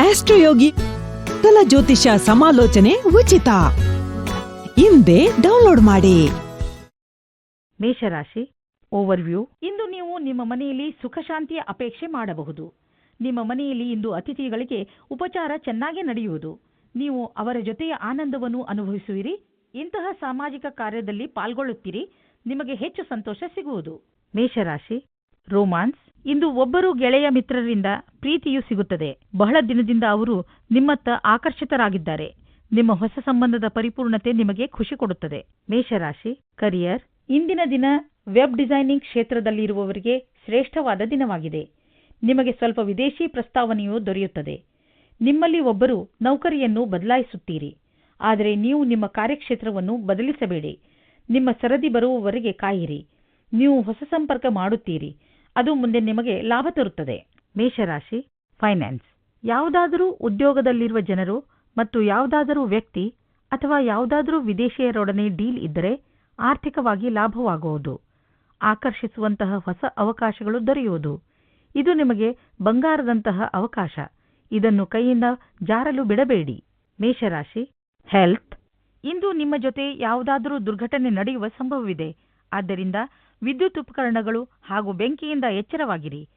ಆಸ್ಟ್ರೋಯೋಗಿ ಕಲ ಜ್ಯೋತಿಷ ಸಮಾಲೋಚನೆ ಉಚಿತ. ಹಿಂದೆ ಡೌನ್ಲೋಡ್ ಮಾಡಿ. ಮೇಷರಾಶಿ, ಓವರ್ವ್ಯೂ. ಇಂದು ನೀವು ನಿಮ್ಮ ಮನೆಯಲ್ಲಿ ಸುಖ ಶಾಂತಿಯ ಅಪೇಕ್ಷೆ ಮಾಡಬಹುದು. ನಿಮ್ಮ ಮನೆಯಲ್ಲಿ ಇಂದು ಅತಿಥಿಗಳಿಗೆ ಉಪಚಾರ ಚೆನ್ನಾಗಿ ನಡೆಯುವುದು. ನೀವು ಅವರ ಜೊತೆಯ ಆನಂದವನ್ನು ಅನುಭವಿಸುವಿರಿ. ಇಂತಹ ಸಾಮಾಜಿಕ ಕಾರ್ಯದಲ್ಲಿ ಪಾಲ್ಗೊಳ್ಳುತ್ತೀರಿ. ನಿಮಗೆ ಹೆಚ್ಚು ಸಂತೋಷ ಸಿಗುವುದು. ಮೇಷರಾಶಿ, ರೋಮಾನ್ಸ್. ಇಂದು ಒಬ್ಬರು ಗೆಳೆಯ ಮಿತ್ರರಿಂದ ಪ್ರೀತಿಯು ಸಿಗುತ್ತದೆ. ಬಹಳ ದಿನದಿಂದ ಅವರು ನಿಮ್ಮತ್ತ ಆಕರ್ಷಿತರಾಗಿದ್ದಾರೆ. ನಿಮ್ಮ ಹೊಸ ಸಂಬಂಧದ ಪರಿಪೂರ್ಣತೆ ನಿಮಗೆ ಖುಷಿ ಕೊಡುತ್ತದೆ. ಮೇಷರಾಶಿ, ಕರಿಯರ್. ಇಂದಿನ ದಿನ ವೆಬ್ ಡಿಸೈನಿಂಗ್ ಕ್ಷೇತ್ರದಲ್ಲಿರುವವರಿಗೆ ಶ್ರೇಷ್ಠವಾದ ದಿನವಾಗಿದೆ. ನಿಮಗೆ ಸ್ವಲ್ಪ ವಿದೇಶಿ ಪ್ರಸ್ತಾವನೆಯು ದೊರೆಯುತ್ತದೆ. ನಿಮ್ಮಲ್ಲಿ ಒಬ್ಬರು ನೌಕರಿಯನ್ನು ಬದಲಾಯಿಸುತ್ತೀರಿ. ಆದರೆ ನೀವು ನಿಮ್ಮ ಕಾರ್ಯಕ್ಷೇತ್ರವನ್ನು ಬದಲಿಸಬೇಡಿ. ನಿಮ್ಮ ಸರದಿ ಬರುವವರೆಗೆ ಕಾಯಿರಿ. ನೀವು ಹೊಸ ಸಂಪರ್ಕ ಮಾಡುತ್ತೀರಿ. ಅದು ಮುಂದೆ ನಿಮಗೆ ಲಾಭ ತರುತ್ತದೆ. ಮೇಷರಾಶಿ ಫೈನಾನ್ಸ್ ಯಾವುದಾದರೂ ಉದ್ಯೋಗದಲ್ಲಿರುವ ಜನರು ಮತ್ತು ಯಾವುದಾದರೂ ವ್ಯಕ್ತಿ ಅಥವಾ ಯಾವುದಾದರೂ ವಿದೇಶಿಯರೊಡನೆ ಡೀಲ್ ಇದ್ದರೆ ಆರ್ಥಿಕವಾಗಿ ಲಾಭವಾಗುವುದು. ಆಕರ್ಷಿಸುವಂತಹ ಹೊಸ ಅವಕಾಶಗಳು ದೊರೆಯುವುದು. ಇದು ನಿಮಗೆ ಬಂಗಾರದಂತಹ ಅವಕಾಶ. ಇದನ್ನು ಕೈಯಿಂದ ಜಾರಲು ಬಿಡಬೇಡಿ. ಮೇಷರಾಶಿ ಹೆಲ್ತ್ ಇಂದು ನಿಮ್ಮ ಜೊತೆ ಯಾವುದಾದರೂ ದುರ್ಘಟನೆ ನಡೆಯುವ ಸಂಭವವಿದೆ. ಆದ್ದರಿಂದ ವಿದ್ಯುತ್ ಉಪಕರಣಗಳು ಹಾಗೂ ಬೆಂಕಿಯಿಂದ ಎಚ್ಚರವಾಗಿರಿ.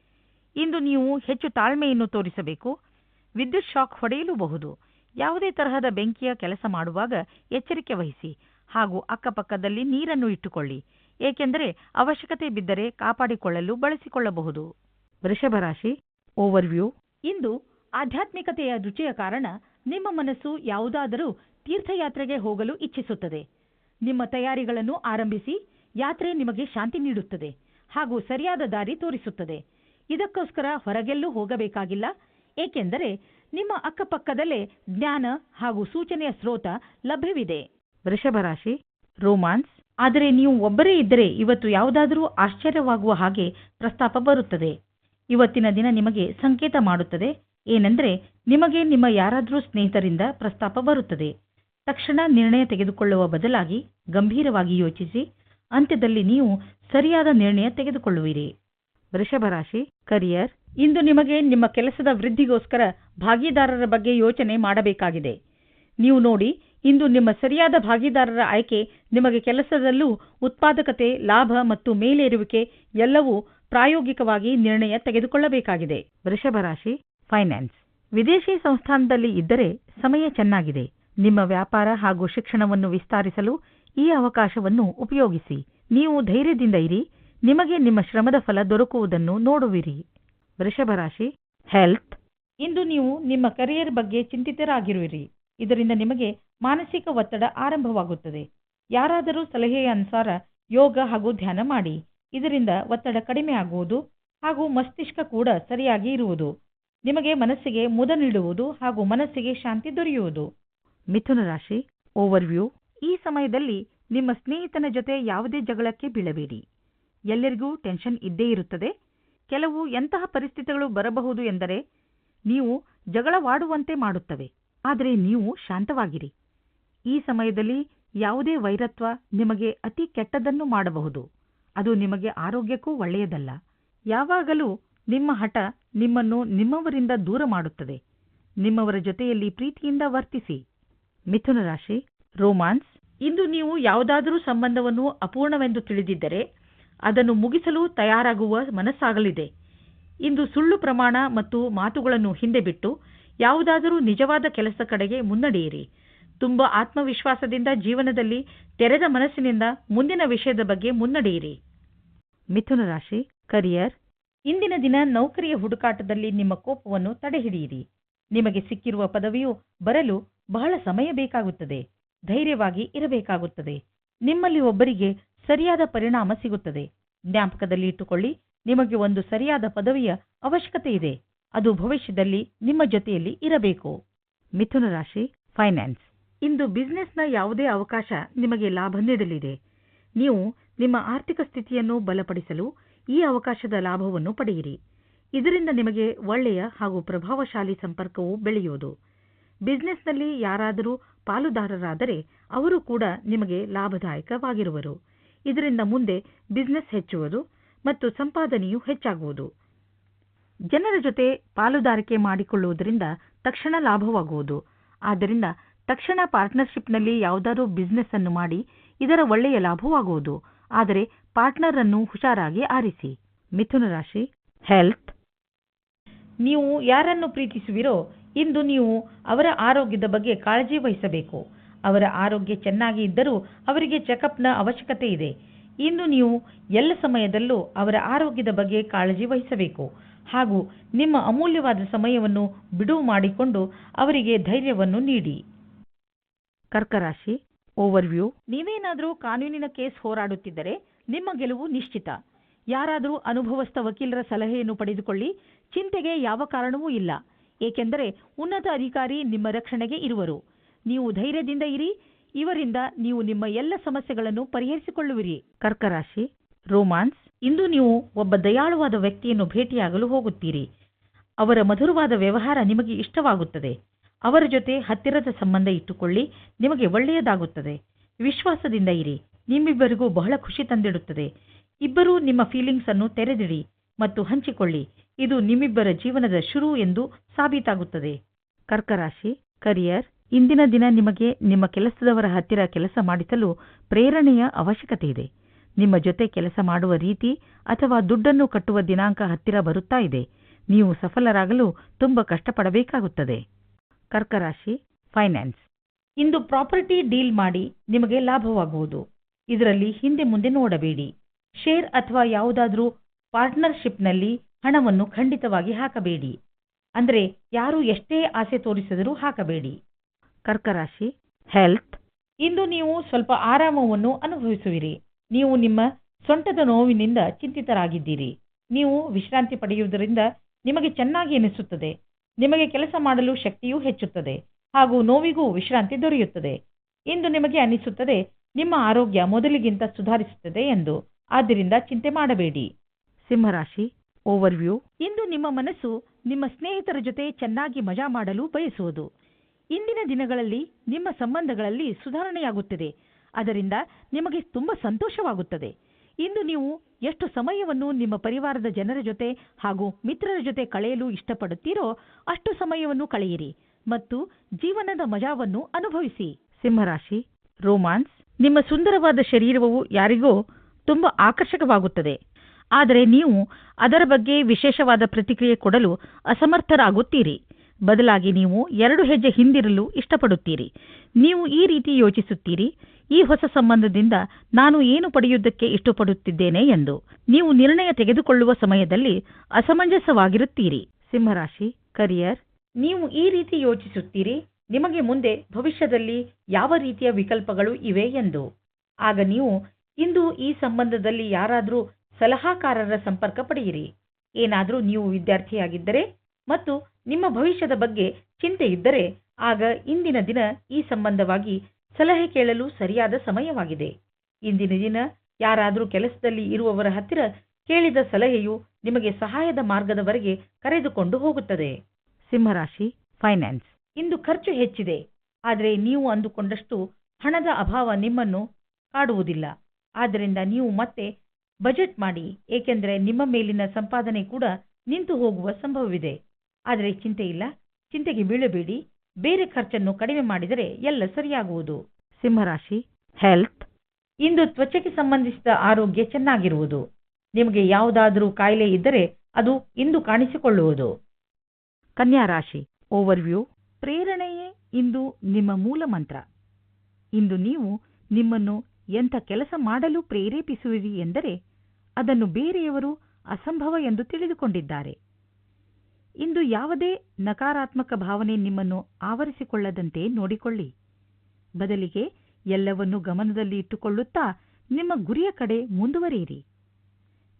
ಇಂದು ನೀವು ಹೆಚ್ಚು ತಾಳ್ಮೆಯನ್ನು ತೋರಿಸಬೇಕು. ವಿದ್ಯುತ್ ಶಾಕ್ ಹೊಡೆಯಲೂಬಹುದು. ಯಾವುದೇ ತರಹದ ಬೆಂಕಿಯ ಕೆಲಸ ಮಾಡುವಾಗ ಎಚ್ಚರಿಕೆ ವಹಿಸಿ ಹಾಗೂ ಅಕ್ಕಪಕ್ಕದಲ್ಲಿ ನೀರನ್ನು ಇಟ್ಟುಕೊಳ್ಳಿ. ಏಕೆಂದರೆ ಅವಶ್ಯಕತೆ ಬಿದ್ದರೆ ಕಾಪಾಡಿಕೊಳ್ಳಲು ಬಳಸಿಕೊಳ್ಳಬಹುದು. ವೃಷಭರಾಶಿ ಓವರ್ವ್ಯೂ ಇಂದು ಆಧ್ಯಾತ್ಮಿಕತೆಯ ರುಚಿಯ ಕಾರಣ ನಿಮ್ಮ ಮನಸ್ಸು ಯಾವುದಾದರೂ ತೀರ್ಥಯಾತ್ರೆಗೆ ಹೋಗಲು ಇಚ್ಛಿಸುತ್ತದೆ. ನಿಮ್ಮ ತಯಾರಿಗಳನ್ನು ಆರಂಭಿಸಿ ಯಾತ್ರೆ ನಿಮಗೆ ಶಾಂತಿ ನೀಡುತ್ತದೆ ಹಾಗೂ ಸರಿಯಾದ ದಾರಿ ತೋರಿಸುತ್ತದೆ. ಇದಕ್ಕೋಸ್ಕರ ಹೊರಗೆಲ್ಲೂ ಹೋಗಬೇಕಾಗಿಲ್ಲ, ಏಕೆಂದರೆ ನಿಮ್ಮ ಅಕ್ಕಪಕ್ಕದಲ್ಲೇ ಜ್ಞಾನ ಹಾಗೂ ಸೂಚನೆಯ ಸ್ರೋತ ಲಭ್ಯವಿದೆ. ವೃಷಭರಾಶಿ ರೋಮಾನ್ಸ್. ಆದರೆ ನೀವು ಒಬ್ಬರೇ ಇದ್ದರೆ ಇವತ್ತು ಯಾವುದಾದರೂ ಆಶ್ಚರ್ಯವಾಗುವ ಹಾಗೆ ಪ್ರಸ್ತಾಪ ಬರುತ್ತದೆ. ಇವತ್ತಿನ ದಿನ ನಿಮಗೆ ಸಂಕೇತ ಮಾಡುತ್ತದೆ. ಏನೆಂದರೆ ನಿಮಗೆ ನಿಮ್ಮ ಯಾರಾದರೂ ಸ್ನೇಹಿತರಿಂದ ಪ್ರಸ್ತಾಪ ಬರುತ್ತದೆ. ತಕ್ಷಣ ನಿರ್ಣಯ ತೆಗೆದುಕೊಳ್ಳುವ ಬದಲಾಗಿ ಗಂಭೀರವಾಗಿ ಯೋಚಿಸಿ ಅಂತ್ಯದಲ್ಲಿ ನೀವು ಸರಿಯಾದ ನಿರ್ಣಯ ತೆಗೆದುಕೊಳ್ಳುವಿರಿ. ವೃಷಭರಾಶಿ ಕರಿಯರ್ ಇಂದು ನಿಮಗೆ ನಿಮ್ಮ ಕೆಲಸದ ವೃದ್ಧಿಗೋಸ್ಕರ ಭಾಗಿದಾರರ ಬಗ್ಗೆ ಯೋಚನೆ ಮಾಡಬೇಕಾಗಿದೆ. ನೀವು ನೋಡಿ, ಇಂದು ನಿಮ್ಮ ಸರಿಯಾದ ಭಾಗಿದಾರರ ಆಯ್ಕೆ ನಿಮಗೆ ಕೆಲಸದಲ್ಲೂ ಉತ್ಪಾದಕತೆ, ಲಾಭ ಮತ್ತು ಮೇಲೇರುವಿಕೆ ಎಲ್ಲವೂ ಪ್ರಾಯೋಗಿಕವಾಗಿ ನಿರ್ಣಯ ತೆಗೆದುಕೊಳ್ಳಬೇಕಾಗಿದೆ. ವೃಷಭರಾಶಿ ಫೈನಾನ್ಸ್ ವಿದೇಶಿ ಸಂಸ್ಥಾನದಲ್ಲಿ ಇದ್ದರೆ ಸಮಯ ಚೆನ್ನಾಗಿದೆ. ನಿಮ್ಮ ವ್ಯಾಪಾರ ಹಾಗೂ ಶಿಕ್ಷಣವನ್ನು ವಿಸ್ತರಿಸಲು ಈ ಅವಕಾಶವನ್ನು ಉಪಯೋಗಿಸಿ. ನೀವು ಧೈರ್ಯದಿಂದ ಇರಿ. ನಿಮಗೆ ನಿಮ್ಮ ಶ್ರಮದ ಫಲ ದೊರಕುವುದನ್ನು ನೋಡುವಿರಿ. ವೃಷಭರಾಶಿ ಹೆಲ್ತ್ ಇಂದು ನೀವು ನಿಮ್ಮ ಕರಿಯರ್ ಬಗ್ಗೆ ಚಿಂತಿತರಾಗಿರುವಿರಿ. ಇದರಿಂದ ನಿಮಗೆ ಮಾನಸಿಕ ಒತ್ತಡ ಆರಂಭವಾಗುತ್ತದೆ. ಯಾರಾದರೂ ಸಲಹೆಯ ಅನುಸಾರ ಯೋಗ ಹಾಗೂ ಧ್ಯಾನ ಮಾಡಿ. ಇದರಿಂದ ಒತ್ತಡ ಕಡಿಮೆ ಆಗುವುದು ಹಾಗೂ ಮಸ್ತಿಷ್ಕ ಕೂಡ ಸರಿಯಾಗಿ ಇರುವುದು. ನಿಮಗೆ ಮನಸ್ಸಿಗೆ ಮುದ ನೀಡುವುದು ಹಾಗೂ ಮನಸ್ಸಿಗೆ ಶಾಂತಿ ದೊರೆಯುವುದು. ಮಿಥುನ ರಾಶಿ ಓವರ್ವ್ಯೂ ಈ ಸಮಯದಲ್ಲಿ ನಿಮ್ಮ ಸ್ನೇಹಿತನ ಜೊತೆ ಯಾವುದೇ ಜಗಳಕ್ಕೆ ಬೀಳಬೇಡಿ. ಎಲ್ಲರಿಗೂ ಟೆನ್ಷನ್ ಇದ್ದೇ ಇರುತ್ತದೆ. ಕೆಲವು ಎಂತಹ ಪರಿಸ್ಥಿತಿಗಳು ಬರಬಹುದು ಎಂದರೆ ನೀವು ಜಗಳವಾಡುವಂತೆ ಮಾಡುತ್ತವೆ. ಆದರೆ ನೀವು ಶಾಂತವಾಗಿರಿ. ಈ ಸಮಯದಲ್ಲಿ ಯಾವುದೇ ವೈರತ್ವ ನಿಮಗೆ ಅತಿ ಕೆಟ್ಟದನ್ನು ಮಾಡಬಹುದು. ಅದು ನಿಮಗೆ ಆರೋಗ್ಯಕ್ಕೂ ಒಳ್ಳೆಯದಲ್ಲ. ಯಾವಾಗಲೂ ನಿಮ್ಮ ಹಠ ನಿಮ್ಮನ್ನು ನಿಮ್ಮವರಿಂದ ದೂರ ಮಾಡುತ್ತದೆ. ನಿಮ್ಮವರ ಜೊತೆಯಲ್ಲಿ ಪ್ರೀತಿಯಿಂದ ವರ್ತಿಸಿ. ಮಿಥುನ ರಾಶಿ ರೋಮಾನ್ಸ್. ಇಂದು ನೀವು ಯಾವುದಾದರೂ ಸಂಬಂಧವನ್ನು ಅಪೂರ್ಣವೆಂದು ತಿಳಿದಿದ್ದರೆ ಅದನ್ನು ಮುಗಿಸಲು ತಯಾರಾಗುವ ಮನಸ್ಸಾಗಲಿದೆ. ಇಂದು ಸುಳ್ಳು ಪ್ರಮಾಣ ಮತ್ತು ಮಾತುಗಳನ್ನು ಹಿಂದೆ ಬಿಟ್ಟು ಯಾವುದಾದರೂ ನಿಜವಾದ ಕೆಲಸ ಕಡೆಗೆ ಮುನ್ನಡೆಯಿರಿ. ತುಂಬಾ ಆತ್ಮವಿಶ್ವಾಸದಿಂದ ಜೀವನದಲ್ಲಿ ತೆರೆದ ಮನಸ್ಸಿನಿಂದ ಮುಂದಿನ ವಿಷಯದ ಬಗ್ಗೆ ಮುನ್ನಡೆಯಿರಿ. ಮಿಥುನ ರಾಶಿ, ಕರಿಯರ್. ಇಂದಿನ ದಿನ ನೌಕರಿಯ ಹುಡುಕಾಟದಲ್ಲಿ ನಿಮ್ಮ ಕೋಪವನ್ನು ತಡೆಹಿಡಿಯಿರಿ. ನಿಮಗೆ ಸಿಕ್ಕಿರುವ ಪದವಿಯು ಬರಲು ಬಹಳ ಸಮಯ ಬೇಕಾಗುತ್ತದೆ. ಧೈರ್ಯವಾಗಿ ಇರಬೇಕಾಗುತ್ತದೆ. ನಿಮ್ಮಲ್ಲಿ ಒಬ್ಬರಿಗೆ ಸರಿಯಾದ ಪರಿಣಾಮ ಸಿಗುತ್ತದೆ. ಜ್ಞಾಪಕದಲ್ಲಿ ಇಟ್ಟುಕೊಳ್ಳಿ, ನಿಮಗೆ ಒಂದು ಸರಿಯಾದ ಪದವಿಯ ಅವಶ್ಯಕತೆ ಇದೆ. ಅದು ಭವಿಷ್ಯದಲ್ಲಿ ನಿಮ್ಮ ಜೊತೆಯಲ್ಲಿ ಇರಬೇಕು. ಮಿಥುನ ರಾಶಿ, ಫೈನಾನ್ಸ್. ಇಂದು ಬಿಸ್ನೆಸ್ನ ಯಾವುದೇ ಅವಕಾಶ ನಿಮಗೆ ಲಾಭ ನೀಡಲಿದೆ. ನೀವು ನಿಮ್ಮ ಆರ್ಥಿಕ ಸ್ಥಿತಿಯನ್ನು ಬಲಪಡಿಸಲು ಈ ಅವಕಾಶದ ಲಾಭವನ್ನು ಪಡೆಯಿರಿ. ಇದರಿಂದ ನಿಮಗೆ ಒಳ್ಳೆಯ ಹಾಗೂ ಪ್ರಭಾವಶಾಲಿ ಸಂಪರ್ಕವು ಬೆಳೆಯುವುದು. ಬಿಸ್ನೆಸ್ನಲ್ಲಿ ಯಾರಾದರೂ ಪಾಲುದಾರರಾದರೆ ಅವರು ಕೂಡ ನಿಮಗೆ ಲಾಭದಾಯಕವಾಗಿರುವರು. ಇದರಿಂದ ಮುಂದೆ ಬಿಸಿನೆಸ್ ಹೆಚ್ಚುವುದು ಮತ್ತು ಸಂಪಾದನೆಯು ಹೆಚ್ಚಾಗುವುದು. ಜನರ ಜೊತೆ ಪಾಲುದಾರಿಕೆ ಮಾಡಿಕೊಳ್ಳುವುದರಿಂದ ತಕ್ಷಣ ಲಾಭವಾಗುವುದು. ಆದ್ದರಿಂದ ತಕ್ಷಣ ಪಾರ್ಟ್ನರ್ಶಿಪ್ನಲ್ಲಿ ಯಾವುದಾದರೂ ಬಿಸಿನೆಸ್ ಅನ್ನು ಮಾಡಿ ಇದರ ಒಳ್ಳೆಯ ಲಾಭವಾಗುವುದು. ಆದರೆ ಪಾರ್ಟ್ನರ್ ಅನ್ನು ಹುಷಾರಾಗಿ ಆರಿಸಿ. ಮಿಥುನ ರಾಶಿ ಹೆಲ್ತ್ ನೀವು ಯಾರನ್ನು ಪ್ರೀತಿಸುವಿರೋ ಇಂದು ನೀವು ಅವರ ಆರೋಗ್ಯದ ಬಗ್ಗೆ ಕಾಳಜಿ ವಹಿಸಬೇಕು. ಅವರ ಆರೋಗ್ಯ ಚೆನ್ನಾಗಿ ಇದ್ದರೂ ಅವರಿಗೆ ಚೆಕಪ್ನ ಅವಶ್ಯಕತೆ ಇದೆ. ಇಂದು ನೀವು ಎಲ್ಲ ಸಮಯದಲ್ಲೂ ಅವರ ಆರೋಗ್ಯದ ಬಗ್ಗೆ ಕಾಳಜಿ ವಹಿಸಬೇಕು. ಹಾಗೂ ನಿಮ್ಮ ಅಮೂಲ್ಯವಾದ ಸಮಯವನ್ನು ಬಿಡುವು ಮಾಡಿಕೊಂಡು ಅವರಿಗೆ ಧೈರ್ಯವನ್ನು ನೀಡಿ. ಕರ್ಕರಾಶಿ ಓವರ್ವ್ಯೂ. ನೀವೇನಾದರೂ ಕಾನೂನಿನ ಕೇಸ್ ಹೋರಾಡುತ್ತಿದ್ದರೆ ನಿಮ್ಮ ಗೆಲುವು ನಿಶ್ಚಿತ. ಯಾರಾದರೂ ಅನುಭವಸ್ಥ ವಕೀಲರ ಸಲಹೆಯನ್ನು ಪಡೆದುಕೊಳ್ಳಿ. ಚಿಂತೆಗೆ ಯಾವ ಕಾರಣವೂ ಇಲ್ಲ. ಏಕೆಂದರೆ ಉನ್ನತ ಅಧಿಕಾರಿ ನಿಮ್ಮ ರಕ್ಷಣೆಗೆ ಇರುವರು. ನೀವು ಧೈರ್ಯದಿಂದ ಇರಿ, ಇವರಿಂದ ನೀವು ನಿಮ್ಮ ಎಲ್ಲ ಸಮಸ್ಯೆಗಳನ್ನು ಪರಿಹರಿಸಿಕೊಳ್ಳುವಿರಿ. ಕರ್ಕರಾಶಿ, ರೋಮಾನ್ಸ್, ಇಂದು ನೀವು ಒಬ್ಬ ದಯಾಳುವಾದ ವ್ಯಕ್ತಿಯನ್ನು ಭೇಟಿಯಾಗಲು ಹೋಗುತ್ತೀರಿ. ಅವರ ಮಧುರವಾದ ವ್ಯವಹಾರ ನಿಮಗೆ ಇಷ್ಟವಾಗುತ್ತದೆ. ಅವರ ಜೊತೆ ಹತ್ತಿರದ ಸಂಬಂಧ ಇಟ್ಟುಕೊಳ್ಳಿ, ನಿಮಗೆ ಒಳ್ಳೆಯದಾಗುತ್ತದೆ. ವಿಶ್ವಾಸದಿಂದ ಇರಿ, ನಿಮ್ಮಿಬ್ಬರಿಗೂ ಬಹಳ ಖುಷಿ ತಂದಿಡುತ್ತದೆ. ಇಬ್ಬರೂ ನಿಮ್ಮ ಫೀಲಿಂಗ್ಸ್ ಅನ್ನು ತೆರೆದಿಡಿ ಮತ್ತು ಹಂಚಿಕೊಳ್ಳಿ. ಇದು ನಿಮ್ಮಿಬ್ಬರ ಜೀವನದ ಶುರು ಎಂದು ಸಾಬೀತಾಗುತ್ತದೆ. ಕರ್ಕರಾಶಿ, ಕರಿಯರ್, ಇಂದಿನ ದಿನ ನಿಮಗೆ ನಿಮ್ಮ ಕೆಲಸದವರ ಹತ್ತಿರ ಕೆಲಸ ಮಾಡಿಸಲು ಪ್ರೇರಣೆಯ ಅವಶ್ಯಕತೆ ಇದೆ. ನಿಮ್ಮ ಜೊತೆ ಕೆಲಸ ಮಾಡುವ ರೀತಿ ಅಥವಾ ದುಡ್ಡನ್ನು ಕಟ್ಟುವ ದಿನಾಂಕ ಹತ್ತಿರ ಬರುತ್ತಾ ಇದೆ. ನೀವು ಸಫಲರಾಗಲು ತುಂಬ ಕಷ್ಟಪಡಬೇಕಾಗುತ್ತದೆ. ಕರ್ಕರಾಶಿ, ಫೈನಾನ್ಸ್. ಇಂದು ಪ್ರಾಪರ್ಟಿ ಡೀಲ್ ಮಾಡಿ ನಿಮಗೆ ಲಾಭವಾಗುವುದು. ಇದರಲ್ಲಿ ಹಿಂದೆ ಮುಂದೆ ನೋಡಬೇಡಿ. ಶೇರ್ ಅಥವಾ ಯಾವುದಾದರೂ ಪಾರ್ಟ್ನರ್ಶಿಪ್ನಲ್ಲಿ ಹಣವನ್ನು ಖಂಡಿತವಾಗಿ ಹಾಕಬೇಡಿ. ಅಂದರೆ ಯಾರು ಎಷ್ಟೇ ಆಸೆ ತೋರಿಸಿದರೂ ಹಾಕಬೇಡಿ. ಕರ್ಕರಾಶಿ ಹೆಲ್ತ್ ಇಂದು ನೀವು ಸ್ವಲ್ಪ ಆರಾಮವನ್ನು ಅನುಭವಿಸುವಿರಿ. ನೀವು ನಿಮ್ಮ ಸೊಂಟದ ನೋವಿನಿಂದ ಚಿಂತಿತರಾಗಿದ್ದೀರಿ. ನೀವು ವಿಶ್ರಾಂತಿ ಪಡೆಯುವುದರಿಂದ ನಿಮಗೆ ಚೆನ್ನಾಗಿ ಎನಿಸುತ್ತದೆ ನಿಮಗೆ ಕೆಲಸ ಮಾಡಲು ಶಕ್ತಿಯೂ ಹೆಚ್ಚುತ್ತದೆ. ಹಾಗೂ ನೋವಿಗೂ ವಿಶ್ರಾಂತಿ ದೊರೆಯುತ್ತದೆ. ಇಂದು ನಿಮಗೆ ಅನಿಸುತ್ತದೆ ನಿಮ್ಮ ಆರೋಗ್ಯ ಮೊದಲಿಗಿಂತ ಸುಧಾರಿಸುತ್ತದೆ ಎಂದು. ಆದ್ದರಿಂದ ಚಿಂತೆ ಮಾಡಬೇಡಿ. ಸಿಂಹರಾಶಿ ಓವರ್ವ್ಯೂ ಇಂದು ನಿಮ್ಮ ಮನಸ್ಸು ನಿಮ್ಮ ಸ್ನೇಹಿತರ ಜೊತೆ ಚೆನ್ನಾಗಿ ಮಜಾ ಮಾಡಲು ಬಯಸುವುದು. ಇಂದಿನ ದಿನಗಳಲ್ಲಿ ನಿಮ್ಮ ಸಂಬಂಧಗಳಲ್ಲಿ ಸುಧಾರಣೆಯಾಗುತ್ತಿದೆ. ಅದರಿಂದ ನಿಮಗೆ ತುಂಬ ಸಂತೋಷವಾಗುತ್ತದೆ. ಇಂದು ನೀವು ಎಷ್ಟು ಸಮಯವನ್ನು ನಿಮ್ಮ ಪರಿವಾರದ ಜನರ ಜೊತೆ ಹಾಗೂ ಮಿತ್ರರ ಜೊತೆ ಕಳೆಯಲು ಇಷ್ಟಪಡುತ್ತೀರೋ ಅಷ್ಟು ಸಮಯವನ್ನು ಕಳೆಯಿರಿ ಮತ್ತು ಜೀವನದ ಮಜಾವನ್ನು ಅನುಭವಿಸಿ. ಸಿಂಹರಾಶಿ, ರೋಮಾನ್ಸ್. ನಿಮ್ಮ ಸುಂದರವಾದ ಶರೀರವು ಯಾರಿಗೋ ತುಂಬಾ ಆಕರ್ಷಕವಾಗುತ್ತದೆ. ಆದರೆ ನೀವು ಅದರ ಬಗ್ಗೆ ವಿಶೇಷವಾದ ಪ್ರತಿಕ್ರಿಯೆ ಕೊಡಲು ಅಸಮರ್ಥರಾಗುತ್ತೀರಿ. ಬದಲಾಗಿ ನೀವು ಎರಡು ಹೆಜ್ಜೆ ಹಿಂದಿರಲು ಇಷ್ಟಪಡುತ್ತೀರಿ. ನೀವು ಈ ರೀತಿ ಯೋಚಿಸುತ್ತೀರಿ, ಈ ಹೊಸ ಸಂಬಂಧದಿಂದ ನಾನು ಏನು ಪಡೆಯುವುದಕ್ಕೆ ಇಷ್ಟಪಡುತ್ತಿದ್ದೇನೆ ಎಂದು. ನೀವು ನಿರ್ಣಯ ತೆಗೆದುಕೊಳ್ಳುವ ಸಮಯದಲ್ಲಿ ಅಸಮಂಜಸವಾಗಿರುತ್ತೀರಿ. ಸಿಂಹರಾಶಿ ಕರಿಯರ್ ನೀವು ಈ ರೀತಿ ಯೋಚಿಸುತ್ತೀರಿ, ನಿಮಗೆ ಮುಂದೆ ಭವಿಷ್ಯದಲ್ಲಿ ಯಾವ ರೀತಿಯ ವಿಕಲ್ಪಗಳು ಇವೆ ಎಂದು. ಆಗ ನೀವು, ಇಂದು ಈ ಸಂಬಂಧದಲ್ಲಿ ಯಾರಾದರೂ ಸಲಹಾಕಾರರ ಸಂಪರ್ಕ ಪಡೆಯಿರಿ. ಏನಾದರೂ ನೀವು ವಿದ್ಯಾರ್ಥಿಯಾಗಿದ್ದರೆ ಮತ್ತು ನಿಮ್ಮ ಭವಿಷ್ಯದ ಬಗ್ಗೆ ಚಿಂತೆ ಇದ್ದರೆ ಆಗ ಇಂದಿನ ದಿನ ಈ ಸಂಬಂಧವಾಗಿ ಸಲಹೆ ಕೇಳಲು ಸರಿಯಾದ ಸಮಯವಾಗಿದೆ. ಇಂದಿನ ದಿನ ಯಾರಾದರೂ ಕೆಲಸದಲ್ಲಿ ಇರುವವರ ಹತ್ತಿರ ಕೇಳಿದ ಸಲಹೆಯು ನಿಮಗೆ ಸಹಾಯದ ಮಾರ್ಗದವರೆಗೆ ಕರೆದುಕೊಂಡು ಹೋಗುತ್ತದೆ. ಸಿಂಹರಾಶಿ, ಫೈನಾನ್ಸ್. ಇಂದು ಖರ್ಚು ಹೆಚ್ಚಿದೆ. ಆದರೆ ನೀವು ಅಂದುಕೊಂಡಷ್ಟು ಹಣದ ಅಭಾವ ನಿಮ್ಮನ್ನು ಕಾಡುವುದಿಲ್ಲ. ಆದ್ದರಿಂದ ನೀವು ಮತ್ತೆ ಬಜೆಟ್ ಮಾಡಿ, ಏಕೆಂದರೆ ನಿಮ್ಮ ಮೇಲಿನ ಸಂಪಾದನೆ ಕೂಡ ನಿಂತು ಹೋಗುವ ಸಂಭವವಿದೆ. ಆದರೆ ಚಿಂತೆ ಇಲ್ಲ. ಚಿಂತೆಗೆ ಬೀಳಬೇಡಿ. ಬೇರೆ ಖರ್ಚನ್ನು ಕಡಿಮೆ ಮಾಡಿದರೆ ಎಲ್ಲ ಸರಿಯಾಗುವುದು. ಸಿಂಹರಾಶಿ ಹೆಲ್ತ್ ಇಂದು ತ್ವಚೆಗೆ ಸಂಬಂಧಿಸಿದ ಆರೋಗ್ಯ ಚೆನ್ನಾಗಿರುವುದು. ನಿಮಗೆ ಯಾವುದಾದರೂ ಕಾಯಿಲೆ ಇದ್ದರೆ ಅದು ಇಂದು ಕಾಣಿಸಿಕೊಳ್ಳುವುದು. ಕನ್ಯಾ ರಾಶಿ ಓವರ್ವ್ಯೂ ಪ್ರೇರಣೆಯೇ ಇಂದು ನಿಮ್ಮ ಮೂಲ ಮಂತ್ರ. ಇಂದು ನೀವು ನಿಮ್ಮನ್ನು ಎಂಥ ಕೆಲಸ ಮಾಡಲು ಪ್ರೇರೇಪಿಸುವಿರಿ ಎಂದರೆ ಅದನ್ನು ಬೇರೆಯವರು ಅಸಂಭವ ಎಂದು ತಿಳಿದುಕೊಂಡಿದ್ದಾರೆ. ಇಂದು ಯಾವುದೇ ನಕಾರಾತ್ಮಕ ಭಾವನೆ ನಿಮ್ಮನ್ನು ಆವರಿಸಿಕೊಳ್ಳದಂತೆ ನೋಡಿಕೊಳ್ಳಿ. ಬದಲಿಗೆ ಎಲ್ಲವನ್ನೂ ಗಮನದಲ್ಲಿ ಇಟ್ಟುಕೊಳ್ಳುತ್ತಾ ನಿಮ್ಮ ಗುರಿಯ ಕಡೆ ಮುಂದುವರಿಯಿರಿ.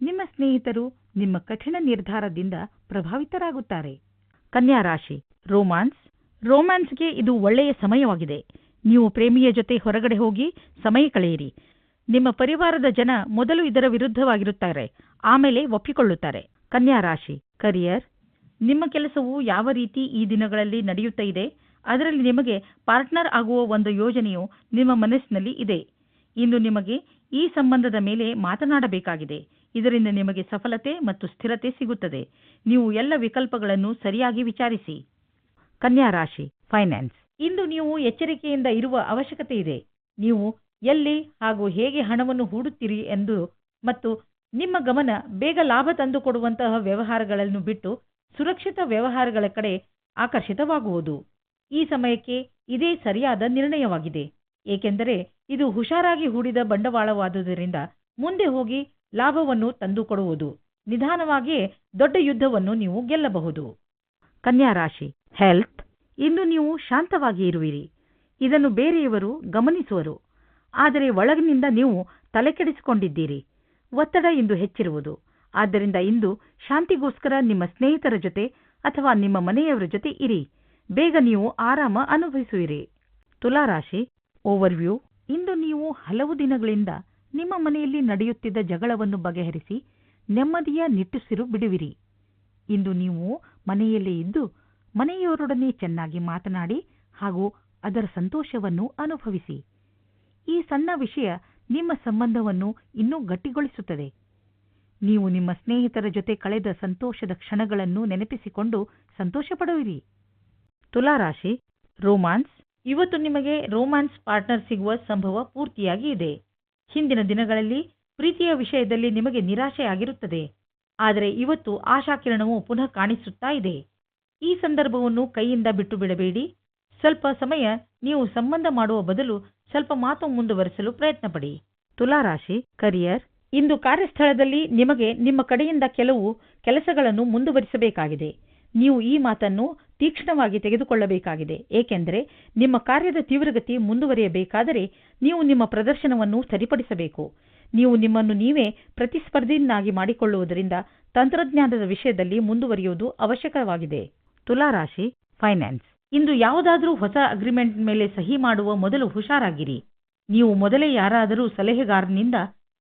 ನಿಮ್ಮ ಸ್ನೇಹಿತರು ನಿಮ್ಮ ಕಠಿಣ ನಿರ್ಧಾರದಿಂದ ಪ್ರಭಾವಿತರಾಗುತ್ತಾರೆ. ಕನ್ಯಾ ರಾಶಿ ರೋಮಾನ್ಸ್. ರೋಮ್ಯಾನ್ಸ್ಗೆ ಇದು ಒಳ್ಳೆಯ ಸಮಯವಾಗಿದೆ. ನೀವು ಪ್ರೇಮಿಯ ಜೊತೆ ಹೊರಗಡೆ ಹೋಗಿ ಸಮಯ ಕಳೆಯಿರಿ. ನಿಮ್ಮ ಪರಿವಾರದ ಜನ ಮೊದಲು ಇದರ ವಿರುದ್ಧವಾಗಿರುತ್ತಾರೆ. ಆಮೇಲೆ ಒಪ್ಪಿಕೊಳ್ಳುತ್ತಾರೆ. ಕನ್ಯಾ ರಾಶಿ ಕರಿಯರ್ ನಿಮ್ಮ ಕೆಲಸವು ಯಾವ ರೀತಿ ಈ ದಿನಗಳಲ್ಲಿ ನಡೆಯುತ್ತಾ ಇದೆ? ಅದರಲ್ಲಿ ನಿಮಗೆ ಪಾರ್ಟ್ನರ್ ಆಗುವ ಒಂದು ಯೋಜನೆಯು ನಿಮ್ಮ ಮನಸ್ಸಿನಲ್ಲಿ ಇದೆ. ಇಂದು ನಿಮಗೆ ಈ ಸಂಬಂಧದ ಮೇಲೆ ಮಾತನಾಡಬೇಕಾಗಿದೆ. ಇದರಿಂದ ನಿಮಗೆ ಸಫಲತೆ ಮತ್ತು ಸ್ಥಿರತೆ ಸಿಗುತ್ತದೆ. ನೀವು ಎಲ್ಲ ವಿಕಲ್ಪಗಳನ್ನು ಸರಿಯಾಗಿ ವಿಚಾರಿಸಿ. ಕನ್ಯಾ ರಾಶಿ ಫೈನಾನ್ಸ್ ಇಂದು ನೀವು ಎಚ್ಚರಿಕೆಯಿಂದ ಇರುವ ಅವಶ್ಯಕತೆ ಇದೆ. ನೀವು ಎಲ್ಲಿ ಹಾಗೂ ಹೇಗೆ ಹಣವನ್ನು ಹೂಡುತ್ತೀರಿ ಎಂದು ಮತ್ತು ನಿಮ್ಮ ಗಮನ ಬೇಗ ಲಾಭ ತಂದುಕೊಡುವಂತಹ ವ್ಯವಹಾರಗಳನ್ನು ಬಿಟ್ಟು ಸುರಕ್ಷಿತ ವ್ಯವಹಾರಗಳ ಕಡೆ ಆಕರ್ಷಿತವಾಗುವುದು. ಈ ಸಮಯಕ್ಕೆ ಇದೇ ಸರಿಯಾದ ನಿರ್ಣಯವಾಗಿದೆ. ಏಕೆಂದರೆ ಇದು ಹುಷಾರಾಗಿ ಹೂಡಿದ ಬಂಡವಾಳವಾದುದರಿಂದ ಮುಂದೆ ಹೋಗಿ ಲಾಭವನ್ನು ತಂದುಕೊಡುವುದು. ನಿಧಾನವಾಗಿಯೇ ದೊಡ್ಡ ಯುದ್ಧವನ್ನು ನೀವು ಗೆಲ್ಲಬಹುದು. ಕನ್ಯಾ ರಾಶಿ ಹೆಲ್ತ್ ಇಂದು ನೀವು ಶಾಂತವಾಗಿ ಇರುವಿರಿ. ಇದನ್ನು ಬೇರೆಯವರು ಗಮನಿಸುವರು. ಆದರೆ ಒಳಗಿನಿಂದ ನೀವು ತಲೆಕೆಡಿಸಿಕೊಂಡಿದ್ದೀರಿ. ಒತ್ತಡ ಇಂದು ಹೆಚ್ಚಿರುವುದು. ಆದ್ದರಿಂದ ಇಂದು ಶಾಂತಿಗೋಸ್ಕರ ನಿಮ್ಮ ಸ್ನೇಹಿತರ ಜೊತೆ ಅಥವಾ ನಿಮ್ಮ ಮನೆಯವರ ಜೊತೆ ಇರಿ. ಬೇಗ ನೀವು ಆರಾಮ ಅನುಭವಿಸುವಿರಿ. ತುಲಾರಾಶಿ ಓವರ್ವ್ಯೂ ಇಂದು ನೀವು ಹಲವು ದಿನಗಳಿಂದ ನಿಮ್ಮ ಮನೆಯಲ್ಲಿ ನಡೆಯುತ್ತಿದ್ದ ಜಗಳವನ್ನು ಬಗೆಹರಿಸಿ ನೆಮ್ಮದಿಯ ನಿಟ್ಟುಸಿರು ಬಿಡುವಿರಿ. ಇಂದು ನೀವು ಮನೆಯಲ್ಲೇ ಇದ್ದು ಮನೆಯವರೊಡನೆ ಚೆನ್ನಾಗಿ ಮಾತನಾಡಿ ಹಾಗೂ ಅದರ ಸಂತೋಷವನ್ನು ಅನುಭವಿಸಿ. ಈ ಸಣ್ಣ ವಿಷಯ ನಿಮ್ಮ ಸಂಬಂಧವನ್ನು ಇನ್ನೂ ಗಟ್ಟಿಗೊಳಿಸುತ್ತದೆ. ನೀವು ನಿಮ್ಮ ಸ್ನೇಹಿತರ ಜೊತೆ ಕಳೆದ ಸಂತೋಷದ ಕ್ಷಣಗಳನ್ನು ನೆನಪಿಸಿಕೊಂಡು ಸಂತೋಷಪಡುವಿರಿ. ತುಲಾರಾಶಿ, ರೋಮಾನ್ಸ್. ಇವತ್ತು ನಿಮಗೆ ರೋಮ್ಯಾನ್ಸ್ ಪಾರ್ಟ್ನರ್ ಸಿಗುವ ಸಂಭವ ಪೂರ್ತಿಯಾಗಿ ಇದೆ. ಹಿಂದಿನ ದಿನಗಳಲ್ಲಿ ಪ್ರೀತಿಯ ವಿಷಯದಲ್ಲಿ ನಿಮಗೆ ನಿರಾಶೆಯಾಗಿರುತ್ತದೆ. ಆದರೆ ಇವತ್ತು ಆಶಾಕಿರಣವು ಪುನಃ ಕಾಣಿಸುತ್ತಾ ಇದೆ. ಈ ಸಂದರ್ಭವನ್ನು ಕೈಯಿಂದ ಬಿಟ್ಟು ಬಿಡಬೇಡಿ. ಸ್ವಲ್ಪ ಸಮಯ ನೀವು ಸಂಬಂಧ ಮಾಡುವ ಬದಲು ಸ್ವಲ್ಪ ಮಾತು ಮುಂದುವರಿಸಲು ಪ್ರಯತ್ನಪಡಿ. ತುಲಾರಾಶಿ ಕರಿಯರ್ ಇಂದು ಕಾರ್ಯಸ್ಥಳದಲ್ಲಿ ನಿಮಗೆ ನಿಮ್ಮ ಕಡೆಯಿಂದ ಕೆಲವು ಕೆಲಸಗಳನ್ನು ಮುಂದುವರಿಸಬೇಕಾಗಿದೆ. ನೀವು ಈ ಮಾತನ್ನು ತೀಕ್ಷ್ಣವಾಗಿ ತೆಗೆದುಕೊಳ್ಳಬೇಕಾಗಿದೆ. ಏಕೆಂದರೆ ನಿಮ್ಮ ಕಾರ್ಯದ ತೀವ್ರಗತಿ ಮುಂದುವರಿಯಬೇಕಾದರೆ ನೀವು ನಿಮ್ಮ ಪ್ರದರ್ಶನವನ್ನು ಸರಿಪಡಿಸಬೇಕು. ನೀವು ನಿಮ್ಮನ್ನು ನೀವೇ ಪ್ರತಿಸ್ಪರ್ಧಿಯನ್ನಾಗಿ ಮಾಡಿಕೊಳ್ಳುವುದರಿಂದ ತಂತ್ರಜ್ಞಾನದ ವಿಷಯದಲ್ಲಿ ಮುಂದುವರಿಯುವುದು ಅವಶ್ಯಕವಾಗಿದೆ. ತುಲಾರಾಶಿ ಫೈನಾನ್ಸ್ ಇಂದು ಯಾವುದಾದರೂ ಹೊಸ ಅಗ್ರಿಮೆಂಟ್ ಮೇಲೆ ಸಹಿ ಮಾಡುವ ಮೊದಲು ಹುಷಾರಾಗಿರಿ. ನೀವು ಮೊದಲೇ ಯಾರಾದರೂ ಸಲಹೆಗಾರನಿಂದ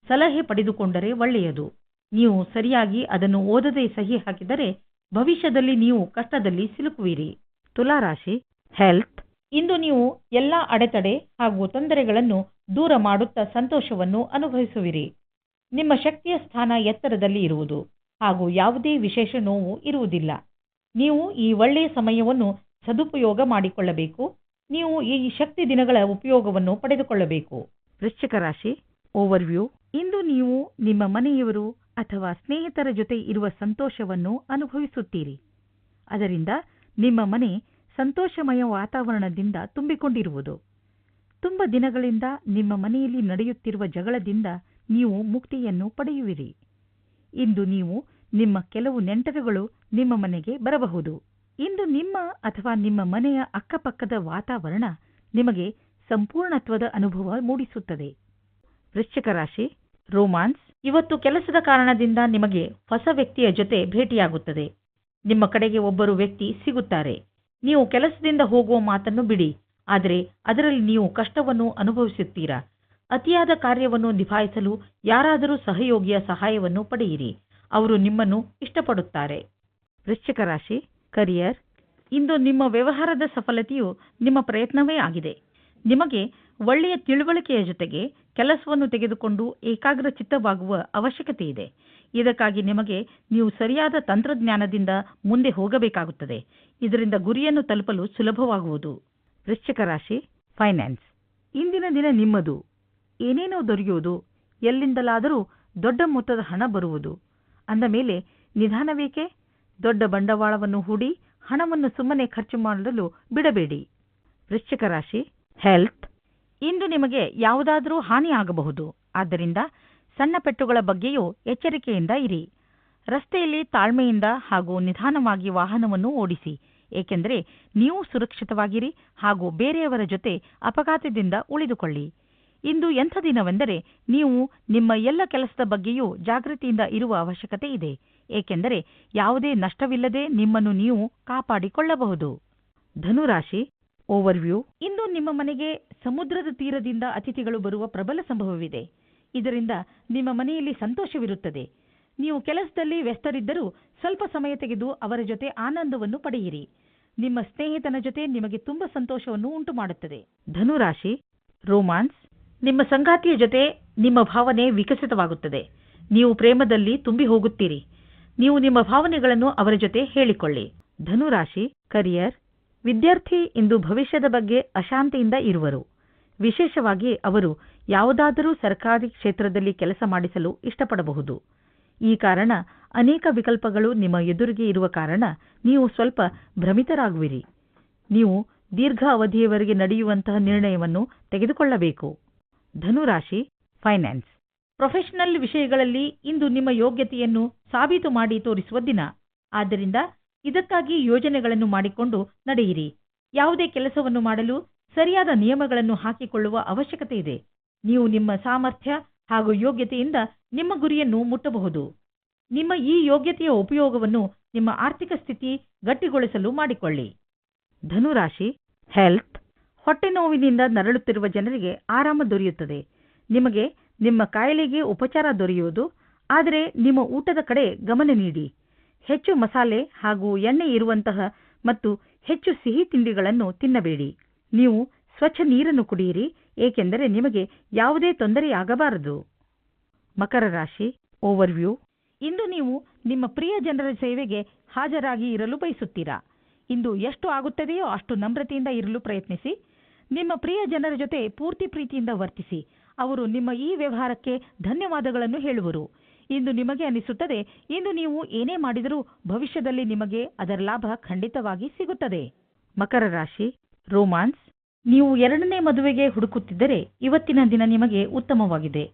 ಸಲಹೆ ಪಡೆದುಕೊಂಡರೆ ಒಳ್ಳೆಯದು. ನೀವು ಸರಿಯಾಗಿ ಅದನ್ನು ಓದದೆ ಸಹಿ ಹಾಕಿದರೆ ಭವಿಷ್ಯದಲ್ಲಿ ನೀವು ಕಷ್ಟದಲ್ಲಿ ಸಿಲುಕುವಿರಿ. ತುಲಾರಾಶಿ ಹೆಲ್ತ್ ಇಂದು ನೀವು ಎಲ್ಲ ಅಡೆತಡೆ ಹಾಗೂ ತೊಂದರೆಗಳನ್ನು ದೂರ ಮಾಡುತ್ತಾ ಸಂತೋಷವನ್ನು ಅನುಭವಿಸುವಿರಿ. ನಿಮ್ಮ ಶಕ್ತಿಯ ಸ್ಥಾನ ಎತ್ತರದಲ್ಲಿ ಇರುವುದು ಹಾಗೂ ಯಾವುದೇ ವಿಶೇಷ ನೋವು ಇರುವುದಿಲ್ಲ. ನೀವು ಈ ಒಳ್ಳೆಯ ಸಮಯವನ್ನು ಸದುಪಯೋಗ ಮಾಡಿಕೊಳ್ಳಬೇಕು. ನೀವು ಈ ಶಕ್ತಿ ದಿನಗಳ ಉಪಯೋಗವನ್ನು ಪಡೆದುಕೊಳ್ಳಬೇಕು. ವೃಶ್ಚಿಕ ರಾಶಿ ಓವರ್ವ್ಯೂ ಇಂದು ನೀವು ನಿಮ್ಮ ಮನೆಯವರು ಅಥವಾ ಸ್ನೇಹಿತರ ಜೊತೆ ಇರುವ ಸಂತೋಷವನ್ನು ಅನುಭವಿಸುತ್ತೀರಿ. ಅದರಿಂದ ನಿಮ್ಮ ಮನೆ ಸಂತೋಷಮಯ ವಾತಾವರಣದಿಂದ ತುಂಬಿಕೊಂಡಿರುವುದು. ತುಂಬ ದಿನಗಳಿಂದ ನಿಮ್ಮ ಮನೆಯಲ್ಲಿ ನಡೆಯುತ್ತಿರುವ ಜಗಳದಿಂದ ನೀವು ಮುಕ್ತಿಯನ್ನು ಪಡೆಯುವಿರಿ. ಇಂದು ನೀವು ನಿಮ್ಮ ಕೆಲವು ನೆಂಟರುಗಳು ನಿಮ್ಮ ಮನೆಗೆ ಬರಬಹುದು. ಇಂದು ನಿಮ್ಮ ಅಥವಾ ನಿಮ್ಮ ಮನೆಯ ಅಕ್ಕಪಕ್ಕದ ವಾತಾವರಣ ನಿಮಗೆ ಸಂಪೂರ್ಣತ್ವದ ಅನುಭವ ಮೂಡಿಸುತ್ತದೆ. ವೃಶ್ಚಿಕ ರಾಶಿ, ರೋಮಾನ್ಸ್, ಇವತ್ತು ಕೆಲಸದ ಕಾರಣದಿಂದ ನಿಮಗೆ ಹೊಸ ವ್ಯಕ್ತಿಯ ಜೊತೆ ಭೇಟಿಯಾಗುತ್ತದೆ. ನಿಮ್ಮ ಕಡೆಗೆ ಒಬ್ಬರು ವ್ಯಕ್ತಿ ಸಿಗುತ್ತಾರೆ. ನೀವು ಕೆಲಸದಿಂದ ಹೋಗುವ ಮಾತನ್ನು ಬಿಡಿ, ಆದರೆ ಅದರಲ್ಲಿ ನೀವು ಕಷ್ಟವನ್ನು ಅನುಭವಿಸುತ್ತೀರಾ? ಅತಿಯಾದ ಕಾರ್ಯವನ್ನು ನಿಭಾಯಿಸಲು ಯಾರಾದರೂ ಸಹಯೋಗಿಯ ಸಹಾಯವನ್ನು ಪಡೆಯಿರಿ. ಅವರು ನಿಮ್ಮನ್ನು ಇಷ್ಟಪಡುತ್ತಾರೆ. ವೃಶ್ಚಿಕ ರಾಶಿ ಕರಿಯರ್ ಇಂದು ನಿಮ್ಮ ವ್ಯವಹಾರದ ಸಫಲತೆಯು ನಿಮ್ಮ ಪ್ರಯತ್ನವೇ ಆಗಿದೆ. ನಿಮಗೆ ಒಳ್ಳೆಯ ತಿಳುವಳಿಕೆಯ ಜೊತೆಗೆ ಕೆಲಸವನ್ನು ತೆಗೆದುಕೊಂಡು ಏಕಾಗ್ರ ಚಿತ್ತವಾಗುವ ಅವಶ್ಯಕತೆ ಇದೆ. ಇದಕ್ಕಾಗಿ ನಿಮಗೆ ನೀವು ಸರಿಯಾದ ತಂತ್ರಜ್ಞಾನದಿಂದ ಮುಂದೆ ಹೋಗಬೇಕಾಗುತ್ತದೆ. ಇದರಿಂದ ಗುರಿಯನ್ನು ತಲುಪಲು ಸುಲಭವಾಗುವುದು. ವೃಶ್ಚಿಕ ರಾಶಿ ಫೈನಾನ್ಸ್ ಇಂದಿನ ದಿನ ನಿಮ್ಮದು. ಏನೇನೋ ದೊರೆಯುವುದು. ಎಲ್ಲಿಂದಲಾದರೂ ದೊಡ್ಡ ಮೊತ್ತದ ಹಣ ಬರುವುದು. ಅಂದ ಮೇಲೆ ನಿಧಾನವೇಕೆ? ದೊಡ್ಡ ಬಂಡವಾಳವನ್ನು ಹೂಡಿ ಹಣವನ್ನು ಸುಮ್ಮನೆ ಖರ್ಚು ಮಾಡಲು ಬಿಡಬೇಡಿ. ವೃಶ್ಚಿಕ ರಾಶಿ ಹೆಲ್ತ್ ಇಂದು ನಿಮಗೆ ಯಾವುದಾದರೂ ಹಾನಿಯಾಗಬಹುದು ಆದ್ದರಿಂದ ಸಣ್ಣ ಪೆಟ್ಟುಗಳ ಬಗ್ಗೆಯೂ ಎಚ್ಚರಿಕೆಯಿಂದ ಇರಿ. ರಸ್ತೆಯಲ್ಲಿ ತಾಳ್ಮೆಯಿಂದ ಹಾಗೂ ನಿಧಾನವಾಗಿ ವಾಹನವನ್ನು ಓಡಿಸಿ. ಏಕೆಂದರೆ ನೀವು ಸುರಕ್ಷಿತವಾಗಿರಿ ಹಾಗೂ ಬೇರೆಯವರ ಜೊತೆ ಅಪಘಾತದಿಂದ ಉಳಿದುಕೊಳ್ಳಿ. ಇಂದು ಎಂಥ ದಿನವೆಂದರೆ ನೀವು ನಿಮ್ಮ ಎಲ್ಲ ಕೆಲಸದ ಬಗ್ಗೆಯೂ ಜಾಗೃತಿಯಿಂದ ಇರುವ ಅವಶ್ಯಕತೆ ಇದೆ, ಏಕೆಂದರೆ ಯಾವುದೇ ನಷ್ಟವಿಲ್ಲದೆ ನಿಮ್ಮನ್ನು ನೀವು ಕಾಪಾಡಿಕೊಳ್ಳಬಹುದು. ಧನುರಾಶಿ, ಓವರ್ವ್ಯೂ. ಇಂದು ನಿಮ್ಮ ಮನೆಗೆ ಸಮುದ್ರದ ತೀರದಿಂದ ಅತಿಥಿಗಳು ಬರುವ ಪ್ರಬಲ ಸಂಭವವಿದೆ. ಇದರಿಂದ ನಿಮ್ಮ ಮನೆಯಲ್ಲಿ ಸಂತೋಷವಿರುತ್ತದೆ. ನೀವು ಕೆಲಸದಲ್ಲಿ ವ್ಯಸ್ತರಿದ್ದರೂ ಸ್ವಲ್ಪ ಸಮಯ ತೆಗೆದು ಅವರ ಜೊತೆ ಆನಂದವನ್ನು ಪಡೆಯಿರಿ. ನಿಮ್ಮ ಸ್ನೇಹಿತನ ಜೊತೆ ನಿಮಗೆ ತುಂಬಾ ಸಂತೋಷವನ್ನು ಉಂಟು ಮಾಡುತ್ತದೆ ಧನುರಾಶಿ, ರೋಮಾನ್ಸ್. ನಿಮ್ಮ ಸಂಗಾತಿಯ ಜೊತೆ ನಿಮ್ಮ ಭಾವನೆ ವಿಕಸಿತವಾಗುತ್ತದೆ. ನೀವು ಪ್ರೇಮದಲ್ಲಿ ತುಂಬಿ ಹೋಗುತ್ತೀರಿ. ನೀವು ನಿಮ್ಮ ಭಾವನೆಗಳನ್ನು ಅವರ ಜೊತೆ ಹೇಳಿಕೊಳ್ಳಿ. ಧನುರಾಶಿ ಕರಿಯರ್ ವಿದ್ಯಾರ್ಥಿ ಇಂದು ಭವಿಷ್ಯದ ಬಗ್ಗೆ ಅಶಾಂತಿಯಿಂದ ಇರುವರು. ವಿಶೇಷವಾಗಿ ಅವರು ಯಾವುದಾದರೂ ಸರ್ಕಾರಿ ಕ್ಷೇತ್ರದಲ್ಲಿ ಕೆಲಸ ಮಾಡಿಸಲು ಇಷ್ಟಪಡಬಹುದು. ಈ ಕಾರಣ ಅನೇಕ ವಿಕಲ್ಪಗಳು ನಿಮ್ಮ ಎದುರಿಗೆ ಇರುವ ಕಾರಣ ನೀವು ಸ್ವಲ್ಪ ಭ್ರಮಿತರಾಗುವಿರಿ. ನೀವು ದೀರ್ಘ ಅವಧಿಯವರೆಗೆ ನಡೆಯುವಂತಹ ನಿರ್ಣಯವನ್ನು ತೆಗೆದುಕೊಳ್ಳಬೇಕು. ಧನುರಾಶಿ ಫೈನಾನ್ಸ್ ಪ್ರೊಫೆಷನಲ್ ವಿಷಯಗಳಲ್ಲಿ ಇಂದು ನಿಮ್ಮ ಯೋಗ್ಯತೆಯನ್ನು ಸಾಬೀತು ಮಾಡಿ ತೋರಿಸುವ ದಿನ. ಆದ್ದರಿಂದ ಇದಕ್ಕಾಗಿ ಯೋಜನೆಗಳನ್ನು ಮಾಡಿಕೊಂಡು ನಡೆಯಿರಿ. ಯಾವುದೇ ಕೆಲಸವನ್ನು ಮಾಡಲು ಸರಿಯಾದ ನಿಯಮಗಳನ್ನು ಹಾಕಿಕೊಳ್ಳುವ ಅವಶ್ಯಕತೆ ಇದೆ. ನೀವು ನಿಮ್ಮ ಸಾಮರ್ಥ್ಯ ಹಾಗೂ ಯೋಗ್ಯತೆಯಿಂದ ನಿಮ್ಮ ಗುರಿಯನ್ನು ಮುಟ್ಟಬಹುದು. ನಿಮ್ಮ ಈ ಯೋಗ್ಯತೆಯ ಉಪಯೋಗವನ್ನು ನಿಮ್ಮ ಆರ್ಥಿಕ ಸ್ಥಿತಿ ಗಟ್ಟಿಗೊಳಿಸಲು ಮಾಡಿಕೊಳ್ಳಿ. ಧನುರಾಶಿ ಹೆಲ್ತ್ ಹೊಟ್ಟೆ ನೋವಿನಿಂದ ನರಳುತ್ತಿರುವ ಜನರಿಗೆ ಆರಾಮ ದೊರೆಯುತ್ತದೆ. ನಿಮಗೆ ನಿಮ್ಮ ಕಾಯಿಲೆಗೆ ಉಪಚಾರ ದೊರೆಯುವುದು, ಆದರೆ ನಿಮ್ಮ ಊಟದ ಕಡೆ ಗಮನ ನೀಡಿ. ಹೆಚ್ಚು ಮಸಾಲೆ ಹಾಗೂ ಎಣ್ಣೆ ಇರುವಂತಹ ಮತ್ತು ಹೆಚ್ಚು ಸಿಹಿ ತಿಂಡಿಗಳನ್ನು ತಿನ್ನಬೇಡಿ. ನೀವು ಸ್ವಚ್ಛ ನೀರನ್ನು ಕುಡಿಯಿರಿ, ಏಕೆಂದರೆ ನಿಮಗೆ ಯಾವುದೇ ತೊಂದರೆಯಾಗಬಾರದು. ಮಕರ ರಾಶಿ ಓವರ್ವ್ಯೂ. ಇಂದು ನೀವು ನಿಮ್ಮ ಪ್ರಿಯ ಜನರ ಸೇವೆಗೆ ಹಾಜರಾಗಿ ಇರಲು ಬಯಸುತ್ತೀರಾ? ಇಂದು ಎಷ್ಟು ಆಗುತ್ತದೆಯೋ ಅಷ್ಟು ನಮ್ರತೆಯಿಂದ ಇರಲು ಪ್ರಯತ್ನಿಸಿ. ನಿಮ್ಮ ಪ್ರಿಯ ಜನರ ಜೊತೆ ಪೂರ್ತಿ ಪ್ರೀತಿಯಿಂದ ವರ್ತಿಸಿ. ಅವರು ನಿಮ್ಮ ಈ ವ್ಯವಹಾರಕ್ಕೆ ಧನ್ಯವಾದಗಳನ್ನು ಹೇಳುವರು. ಇಂದು ನಿಮಗೆ ಅನಿಸುತ್ತದೆ, ಇಂದು ನೀವು ಏನೇ ಮಾಡಿದರೂ ಭವಿಷ್ಯದಲ್ಲಿ ನಿಮಗೆ ಅದರ ಲಾಭ ಖಂಡಿತವಾಗಿ ಸಿಗುತ್ತದೆ. ಮಕರ ರಾಶಿ, ರೋಮಾನ್ಸ್, ನೀವು ಎರಡನೇ ಮದುವೆಗೆ ಹುಡುಕುತ್ತಿದ್ದರೆ ಇವತ್ತಿನ ದಿನ ನಿಮಗೆ ಉತ್ತಮವಾಗಿದೆ.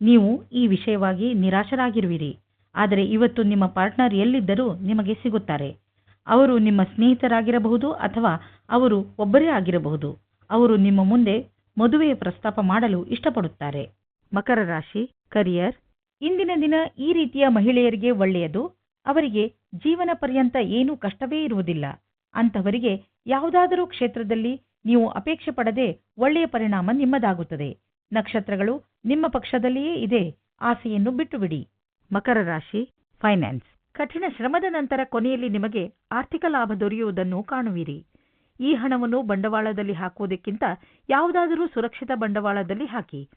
ನೀವು ಈ ವಿಷಯವಾಗಿ ನಿರಾಶರಾಗಿರುವಿರಿ. ಆದರೆ ಇವತ್ತು ನಿಮ್ಮ ಪಾರ್ಟ್ನರ್ ಎಲ್ಲಿದ್ದರೂ ನಿಮಗೆ ಸಿಗುತ್ತಾರೆ. ಅವರು ನಿಮ್ಮ ಸ್ನೇಹಿತರಾಗಿರಬಹುದು ಅಥವಾ ಅವರು ಒಬ್ಬರೇ ಆಗಿರಬಹುದು. ಅವರು ನಿಮ್ಮ ಮುಂದೆ ಮದುವೆಯ ಪ್ರಸ್ತಾಪ ಮಾಡಲು ಇಷ್ಟಪಡುತ್ತಾರೆ. ಮಕರ ರಾಶಿ ಕರಿಯರ್ ಇಂದಿನ ದಿನ ಈ ರೀತಿಯ ಮಹಿಳೆಯರಿಗೆ ಒಳ್ಳೆಯದು. ಅವರಿಗೆ ಜೀವನ ಪರ್ಯಂತ ಏನೂ ಕಷ್ಟವೇ ಇರುವುದಿಲ್ಲ. ಅಂತಹವರಿಗೆ ಯಾವುದಾದರೂ ಕ್ಷೇತ್ರದಲ್ಲಿ ನೀವು ಅಪೇಕ್ಷೆ ಪಡದೆ ಒಳ್ಳೆಯ ಪರಿಣಾಮ ನಿಮ್ಮದಾಗುತ್ತದೆ. ನಕ್ಷತ್ರಗಳು ನಿಮ್ಮ ಪಕ್ಷದಲ್ಲಿಯೇ ಇದೆ. ಆಸೆಯನ್ನು ಬಿಟ್ಟುಬಿಡಿ. ಮಕರ ರಾಶಿ ಫೈನಾನ್ಸ್ ಕಠಿಣ ಶ್ರಮದ ನಂತರ ಕೊನೆಯಲ್ಲಿ ನಿಮಗೆ ಆರ್ಥಿಕ ಲಾಭ ದೊರೆಯುವುದನ್ನು ಕಾಣುವಿರಿ. ಈ ಹಣವನ್ನು ಬಂಡವಾಳದಲ್ಲಿ ಹಾಕುವುದಕ್ಕಿಂತ ಯಾವುದಾದರೂ ಸುರಕ್ಷಿತ ಬಂಡವಾಳದಲ್ಲಿ ಹಾಕಿ.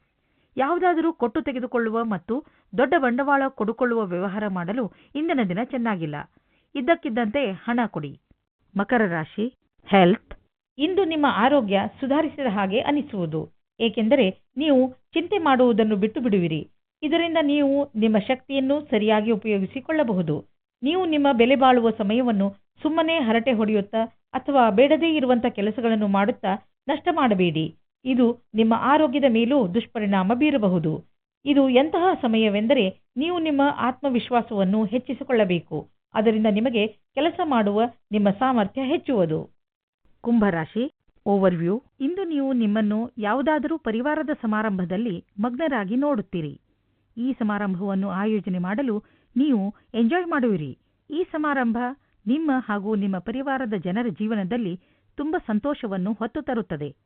ಯಾವುದಾದರೂ ಕೊಟ್ಟು ತೆಗೆದುಕೊಳ್ಳುವ ಮತ್ತು ದೊಡ್ಡ ಬಂಡವಾಳ ಕೊಡುಕೊಳ್ಳುವ ವ್ಯವಹಾರ ಮಾಡಲು ಇಂದಿನ ದಿನ ಚೆನ್ನಾಗಿಲ್ಲ. ಇದ್ದಕ್ಕಿದ್ದಂತೆ ಹಣ ಕೊಡಿ. ಮಕರ ರಾಶಿ ಹೆಲ್ತ್ ಇಂದು ನಿಮ್ಮ ಆರೋಗ್ಯ ಸುಧಾರಿಸಿದ ಹಾಗೆ ಅನಿಸುವುದು. ಏಕೆಂದರೆ ನೀವು ಚಿಂತೆ ಮಾಡುವುದನ್ನು ಬಿಟ್ಟು ಬಿಡುವಿರಿ. ಇದರಿಂದ ನೀವು ನಿಮ್ಮ ಶಕ್ತಿಯನ್ನು ಸರಿಯಾಗಿ ಉಪಯೋಗಿಸಿಕೊಳ್ಳಬಹುದು. ನೀವು ನಿಮ್ಮ ಬೆಲೆ ಬಾಳುವ ಸಮಯವನ್ನು ಸುಮ್ಮನೆ ಹರಟೆ ಹೊಡೆಯುತ್ತಾ ಅಥವಾ ಬೇಡದೇ ಇರುವಂಥ ಕೆಲಸಗಳನ್ನು ಮಾಡುತ್ತಾ ನಷ್ಟ ಮಾಡಬೇಡಿ. ಇದು ನಿಮ್ಮ ಆರೋಗ್ಯದ ಮೇಲೂ ದುಷ್ಪರಿಣಾಮ ಬೀರಬಹುದು. ಇದು ಎಂತಹ ಸಮಯವೆಂದರೆ ನೀವು ನಿಮ್ಮ ಆತ್ಮವಿಶ್ವಾಸವನ್ನು ಹೆಚ್ಚಿಸಿಕೊಳ್ಳಬೇಕು. ಅದರಿಂದ ನಿಮಗೆ ಕೆಲಸ ಮಾಡುವ ನಿಮ್ಮ ಸಾಮರ್ಥ್ಯ ಹೆಚ್ಚುವುದು. ಕುಂಭರಾಶಿ, ಓವರ್ವ್ಯೂ. ಇಂದು ನೀವು ನಿಮ್ಮನ್ನು ಯಾವುದಾದರೂ ಪರಿವಾರದ ಸಮಾರಂಭದಲ್ಲಿ ಮಗ್ನರಾಗಿ ನೋಡುತ್ತೀರಿ. ಈ ಸಮಾರಂಭವನ್ನು ಆಯೋಜನೆ ಮಾಡಲು ನೀವು ಎಂಜಾಯ್ ಮಾಡುವಿರಿ. ಈ ಸಮಾರಂಭ ನಿಮ್ಮ ಹಾಗೂ ನಿಮ್ಮ ಪರಿವಾರದ ಜನರ ಜೀವನದಲ್ಲಿ ತುಂಬ ಸಂತೋಷವನ್ನು ಹೊತ್ತು ತರುತ್ತದೆ.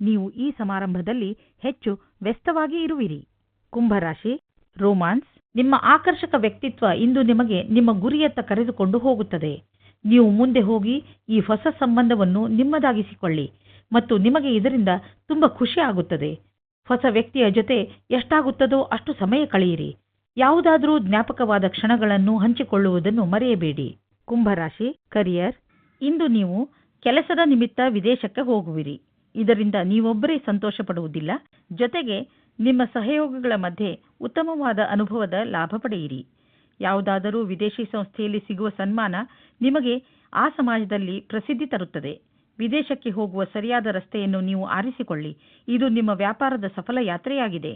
ನೀವು ಈ ಸಮಾರಂಭದಲ್ಲಿ ಹೆಚ್ಚು ವ್ಯಸ್ತವಾಗಿ ಇರುವಿರಿ. ಕುಂಭರಾಶಿ, ರೋಮಾನ್ಸ್, ನಿಮ್ಮ ಆಕರ್ಷಕ ವ್ಯಕ್ತಿತ್ವ ಇಂದು ನಿಮಗೆ ನಿಮ್ಮ ಗುರಿಯತ್ತ ಕರೆದುಕೊಂಡು ಹೋಗುತ್ತದೆ. ನೀವು ಮುಂದೆ ಹೋಗಿ ಈ ಹೊಸ ಸಂಬಂಧವನ್ನು ನಿಮ್ಮದಾಗಿಸಿಕೊಳ್ಳಿ ಮತ್ತು ನಿಮಗೆ ಇದರಿಂದ ತುಂಬ ಖುಷಿ ಆಗುತ್ತದೆ. ಹೊಸ ವ್ಯಕ್ತಿಯ ಜೊತೆ ಎಷ್ಟಾಗುತ್ತದೋ ಅಷ್ಟು ಸಮಯ ಕಳೆಯಿರಿ. ಯಾವುದಾದರೂ ಜ್ಞಾಪಕವಾದ ಕ್ಷಣಗಳನ್ನು ಹಂಚಿಕೊಳ್ಳುವುದನ್ನು ಮರೆಯಬೇಡಿ. ಕುಂಭರಾಶಿ ಕರಿಯರ್ ಇಂದು ನೀವು ಕೆಲಸದ ನಿಮಿತ್ತ ವಿದೇಶಕ್ಕೆ ಹೋಗುವಿರಿ. ಇದರಿಂದ ನೀವೊಬ್ಬರೇ ಸಂತೋಷ ಪಡುವುದಿಲ್ಲ ಜೊತೆಗೆ ನಿಮ್ಮ ಸಹಯೋಗಗಳ ಮಧ್ಯೆ ಉತ್ತಮವಾದ ಅನುಭವದ ಲಾಭ ಪಡೆಯಿರಿ. ಯಾವುದಾದರೂ ವಿದೇಶಿ ಸಂಸ್ಥೆಯಲ್ಲಿ ಸಿಗುವ ಸನ್ಮಾನ ನಿಮಗೆ ಆ ಸಮಾಜದಲ್ಲಿ ಪ್ರಸಿದ್ಧಿ ತರುತ್ತದೆ. ವಿದೇಶಕ್ಕೆ ಹೋಗುವ ಸರಿಯಾದ ರಸ್ತೆಯನ್ನು ನೀವು ಆರಿಸಿಕೊಳ್ಳಿ. ಇದು ನಿಮ್ಮ ವ್ಯಾಪಾರದ ಸಫಲ ಯಾತ್ರೆಯಾಗಿದೆ.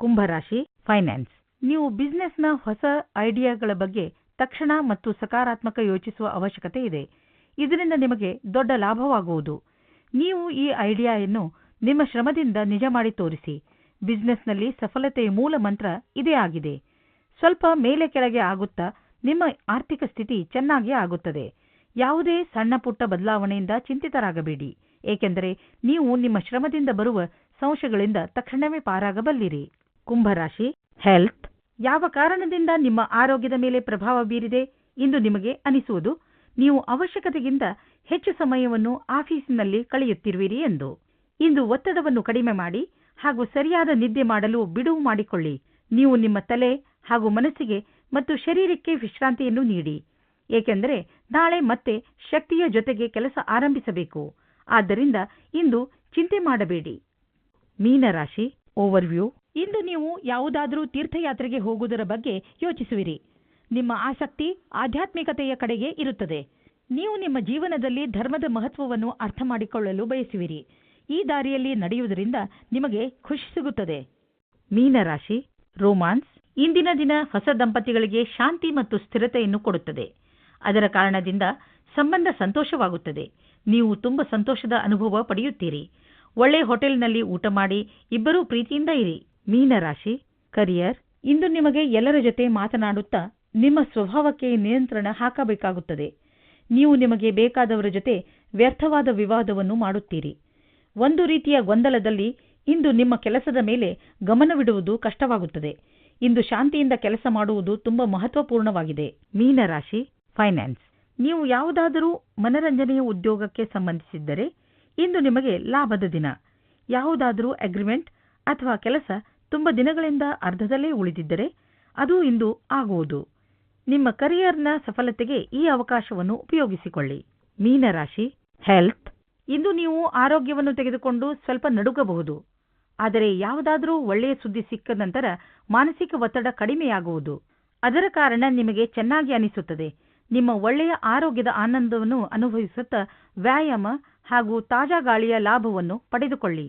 ಕುಂಭರಾಶಿ ಫೈನಾನ್ಸ್ ನೀವು ಬಿಸ್ನೆಸ್ನ ಹೊಸ ಐಡಿಯಾಗಳ ಬಗ್ಗೆ ತಕ್ಷಣ ಮತ್ತು ಸಕಾರಾತ್ಮಕ ಯೋಚಿಸುವ ಅವಶ್ಯಕತೆ ಇದೆ. ಇದರಿಂದ ನಿಮಗೆ ದೊಡ್ಡ ಲಾಭವಾಗುವುದು. ನೀವು ಈ ಐಡಿಯಾಯನ್ನು ನಿಮ್ಮ ಶ್ರಮದಿಂದ ನಿಜ ಮಾಡಿ ತೋರಿಸಿ. ಬಿಸ್ನೆಸ್ನಲ್ಲಿ ಸಫಲತೆಯ ಮೂಲ ಮಂತ್ರ ಇದೇ ಆಗಿದೆ. ಸ್ವಲ್ಪ ಮೇಲೆ ಕೆಳಗೆ ಆಗುತ್ತಾ ನಿಮ್ಮ ಆರ್ಥಿಕ ಸ್ಥಿತಿ ಚೆನ್ನಾಗಿ ಆಗುತ್ತದೆ. ಯಾವುದೇ ಸಣ್ಣ ಪುಟ್ಟ ಬದಲಾವಣೆಯಿಂದ ಚಿಂತಿತರಾಗಬೇಡಿ. ಏಕೆಂದರೆ ನೀವು ನಿಮ್ಮ ಶ್ರಮದಿಂದ ಬರುವ ಸಂಶಯಗಳಿಂದ ತಕ್ಷಣವೇ ಪಾರಾಗಬಲ್ಲಿರಿ. ಕುಂಭರಾಶಿ ಹೆಲ್ತ್ ಯಾವ ಕಾರಣದಿಂದ ನಿಮ್ಮ ಆರೋಗ್ಯದ ಮೇಲೆ ಪ್ರಭಾವ ಬೀರಿದೆ ಎಂದು ನಿಮಗೆ ಅನಿಸುವುದು? ನೀವು ಅವಶ್ಯಕತೆಗಿಂತ ಹೆಚ್ಚು ಸಮಯವನ್ನು ಆಫೀಸಿನಲ್ಲಿ ಕಳೆಯುತ್ತಿರುವಿರಿ ಎಂದು. ಇಂದು ಒತ್ತಡವನ್ನು ಕಡಿಮೆ ಮಾಡಿ ಹಾಗೂ ಸರಿಯಾದ ನಿದ್ದೆ ಮಾಡಲು ಬಿಡುವು ಮಾಡಿಕೊಳ್ಳಿ. ನೀವು ನಿಮ್ಮ ತಲೆ ಹಾಗೂ ಮನಸ್ಸಿಗೆ ಮತ್ತು ಶರೀರಕ್ಕೆ ವಿಶ್ರಾಂತಿಯನ್ನು ನೀಡಿ. ಏಕೆಂದರೆ ನಾಳೆ ಮತ್ತೆ ಶಕ್ತಿಯ ಜೊತೆಗೆ ಕೆಲಸ ಆರಂಭಿಸಬೇಕು. ಆದ್ದರಿಂದ ಇಂದು ಚಿಂತೆ ಮಾಡಬೇಡಿ. ಮೀನರಾಶಿ ಓವರ್ವ್ಯೂ ಇಂದು ನೀವು ಯಾವುದಾದರೂ ತೀರ್ಥಯಾತ್ರೆಗೆ ಹೋಗುವುದರ ಬಗ್ಗೆ ಯೋಚಿಸುವಿರಿ. ನಿಮ್ಮ ಆಸಕ್ತಿ ಆಧ್ಯಾತ್ಮಿಕತೆಯ ಕಡೆಗೆ ಇರುತ್ತದೆ. ನೀವು ನಿಮ್ಮ ಜೀವನದಲ್ಲಿ ಧರ್ಮದ ಮಹತ್ವವನ್ನು ಅರ್ಥ ಮಾಡಿಕೊಳ್ಳಲು ಬಯಸುವಿರಿ. ಈ ದಾರಿಯಲ್ಲಿ ನಡೆಯುವುದರಿಂದ ನಿಮಗೆ ಖುಷಿ ಸಿಗುತ್ತದೆ. ಮೀನರಾಶಿ, ರೋಮಾನ್ಸ್ ಇಂದಿನ ದಿನ ಹೊಸ ದಂಪತಿಗಳಿಗೆ ಶಾಂತಿ ಮತ್ತು ಸ್ಥಿರತೆಯನ್ನು ಕೊಡುತ್ತದೆ. ಅದರ ಕಾರಣದಿಂದ ಸಂಬಂಧ ಸಂತೋಷವಾಗುತ್ತದೆ. ನೀವು ತುಂಬ ಸಂತೋಷದ ಅನುಭವ ಪಡೆಯುತ್ತೀರಿ. ಒಳ್ಳೆ ಹೋಟೆಲ್ನಲ್ಲಿ ಊಟ ಮಾಡಿ ಇಬ್ಬರೂ ಪ್ರೀತಿಯಿಂದ ಇರಿ. ಮೀನರಾಶಿ, ಕರಿಯರ್, ಇಂದು ನಿಮಗೆ ಎಲ್ಲರ ಜೊತೆ ಮಾತನಾಡುತ್ತಾ ನಿಮ್ಮ ಸ್ವಭಾವಕ್ಕೆ ನಿಯಂತ್ರಣ ಹಾಕಬೇಕಾಗುತ್ತದೆ. ನೀವು ನಿಮಗೆ ಬೇಕಾದವರ ಜೊತೆ ವ್ಯರ್ಥವಾದ ವಿವಾದವನ್ನು ಮಾಡುತ್ತೀರಿ. ಒಂದು ರೀತಿಯ ಗೊಂದಲದಲ್ಲಿ ಇಂದು ನಿಮ್ಮ ಕೆಲಸದ ಮೇಲೆ ಗಮನವಿಡುವುದು ಕಷ್ಟವಾಗುತ್ತದೆ. ಇಂದು ಶಾಂತಿಯಿಂದ ಕೆಲಸ ಮಾಡುವುದು ತುಂಬಾ ಮಹತ್ವಪೂರ್ಣವಾಗಿದೆ. ಮೀನರಾಶಿ, ಫೈನಾನ್ಸ್. ನೀವು ಯಾವುದಾದರೂ ಮನರಂಜನೆಯ ಉದ್ಯೋಗಕ್ಕೆ ಸಂಬಂಧಿಸಿದ್ದರೆ ಇಂದು ನಿಮಗೆ ಲಾಭದ ದಿನ. ಯಾವುದಾದರೂ ಅಗ್ರಿಮೆಂಟ್ ಅಥವಾ ಕೆಲಸ ತುಂಬ ದಿನಗಳಿಂದ ಅರ್ಧದಲ್ಲೇ ಉಳಿದಿದ್ದರೆ ಅದು ಇಂದು ಆಗುವುದು. ನಿಮ್ಮ ಕರಿಯರ್ನ ಸಫಲತೆಗೆ ಈ ಅವಕಾಶವನ್ನು ಉಪಯೋಗಿಸಿಕೊಳ್ಳಿ. ಮೀನರಾಶಿ ಹೆಲ್ತ್ ಇಂದು ನೀವು ಆರೋಗ್ಯವನ್ನು ತೆಗೆದುಕೊಂಡು ಸ್ವಲ್ಪ ನಡುಗಬಹುದು. ಆದರೆ ಯಾವುದಾದರೂ ಒಳ್ಳೆಯ ಸುದ್ದಿ ಸಿಕ್ಕ ನಂತರ ಮಾನಸಿಕ ಒತ್ತಡ ಕಡಿಮೆಯಾಗುವುದು. ಅದರ ಕಾರಣ ನಿಮಗೆ ಚೆನ್ನಾಗಿ ಅನಿಸುತ್ತದೆ. ನಿಮ್ಮ ಒಳ್ಳೆಯ ಆರೋಗ್ಯದ ಆನಂದವನ್ನು ಅನುಭವಿಸುತ್ತಾ ವ್ಯಾಯಾಮ ಹಾಗೂ ತಾಜಾ ಗಾಳಿಯ ಲಾಭವನ್ನು ಪಡೆದುಕೊಳ್ಳಿ.